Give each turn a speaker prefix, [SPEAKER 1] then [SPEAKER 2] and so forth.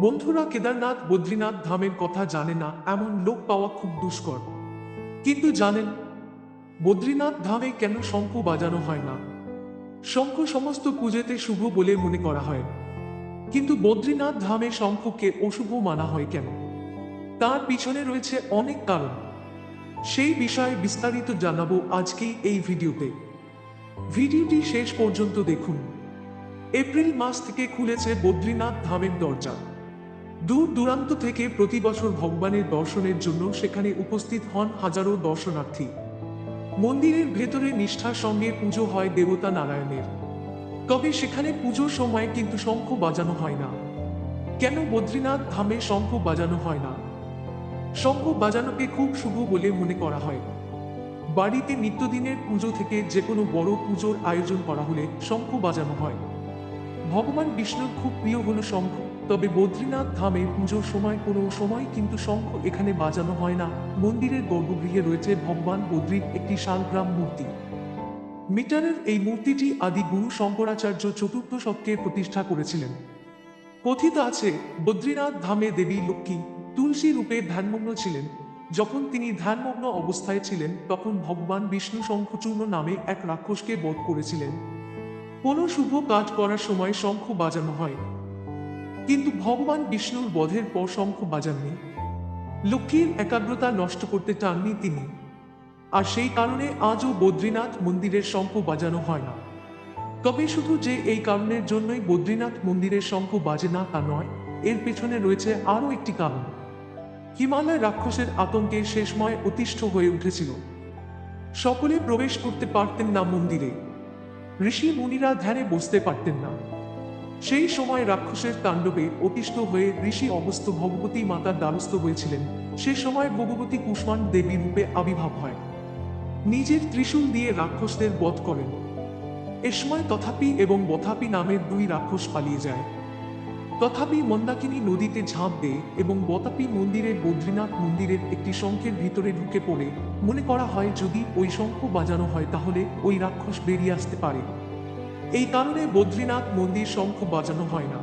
[SPEAKER 1] বন্ধুরা কেদারনাথ, বদ্রীনাথ ধামের কথা জানে না, এমন লোক পাওয়া খুব দুষ্কর। কিন্তু জানেন, বদ্রীনাথ ধামে কেন শঙ্খ বাজানো হয় না? শঙ্খ সমস্ত পুজোতে শুভ বলে মনে করা হয়। কিন্তু বদ্রীনাথ ধামে শঙ্খকে অশুভ মানা হয় কেন? তার পিছনে রয়েছে অনেক কারণ। সেই বিষয়ে বিস্তারিত জানাব আজকেই এই ভিডিওতে। ভিডিওটি শেষ পর্যন্ত দেখুন। এপ্রিল মাস থেকে খুলেছে বদ্রীনাথ ধামের দরজা। দূর দূরান্ত থেকে প্রতি বছর ভগবানের দর্শনের জন্য সেখানে উপস্থিত হন হাজারো দর্শনার্থী। মন্দিরের ভেতরে নিষ্ঠার সঙ্গে পুজো হয় দেবতা নারায়ণের। তবে সেখানে পুজোর সময় কিন্তু শঙ্খ বাজানো হয় না। কেন বদ্রীনাথ ধামে শঙ্খ বাজানো হয় না? শঙ্খ বাজানোকে খুব শুভ বলে মনে করা হয়। বাড়িতে নিত্যদিনের পুজো থেকে যে কোনো বড় পুজোর আয়োজন করা হলে শঙ্খ বাজানো হয়। ভগবান বিষ্ণুর খুব প্রিয় হল শঙ্খ। তবে বদ্রীনাথ ধামে পুজোর সময় কোনো সময় কিন্তু শঙ্খ এখানে বাজানো হয় না। মন্দিরের গর্ভগৃহে রয়েছে ভগবান বদ্রীর একটি শালগ্রাম মূর্তি। মিটারের এই মূর্তিটি আদি গুরু শঙ্করাচার্য চতুর্থ শতকে প্রতিষ্ঠা করেছিলেন। কথিত আছে, বদ্রীনাথ ধামে দেবী লক্ষ্মী তুলসী রূপে ধ্যানমগ্ন ছিলেন। যখন তিনি ধ্যানমগ্ন অবস্থায় ছিলেন, তখন ভগবান বিষ্ণু শঙ্খচূর্ণ নামে এক রাক্ষসকে বধ করেছিলেন। কোনো শুভ কাজ করার সময় শঙ্খ বাজানো হয়। কিন্তু ভগবান বিষ্ণুর বধের পর শঙ্খ বাজাননি। লক্ষ্মীর একাগ্রতা নষ্ট করতে চাননি তিনি। আর সেই কারণে আজও বদ্রীনাথ মন্দিরের শঙ্খ বাজানো হয় না। তবে শুধু যে এই কারণের জন্যই বদ্রীনাথ মন্দিরের শঙ্খ বাজে না তা নয়, এর পেছনে রয়েছে আরও একটি কারণ। হিমালয় রাক্ষসের আতঙ্কে শেষময় অতিষ্ঠ হয়ে উঠেছিল। সকলে প্রবেশ করতে পারতেন না মন্দিরে। ঋষি মুনিরা ধ্যানে বসতে পারতেন না। সেই সময় রাক্ষসের তাণ্ডবে অতিষ্ঠ হয়ে ঋষি অবস্থ ভগবতী মাতার দ্বারস্থ হয়েছিলেন। সে সময় ভগবতী কুষ্মাণ্ড দেবী রূপে আবির্ভাব হয়। নিজের ত্রিশূল দিয়ে রাক্ষসদের বধ করেন। এ সময় তথাপি এবং বথাপি নামের দুই রাক্ষস পালিয়ে যায়। তথাপি মন্দাকিনী নদীতে ঝাঁপ দেয় এবং বতাপি মন্দিরের বদ্রীনাথ মন্দিরের একটি শঙ্খের ভিতরে ঢুকে পড়ে। মনে করা হয় যদি ওই শঙ্খ বাজানো হয় তাহলে ওই রাক্ষস বেরিয়ে আসতে পারে। এই কারণে বদ্রীনাথ মন্দির শঙ্খ বাজানো হয় না।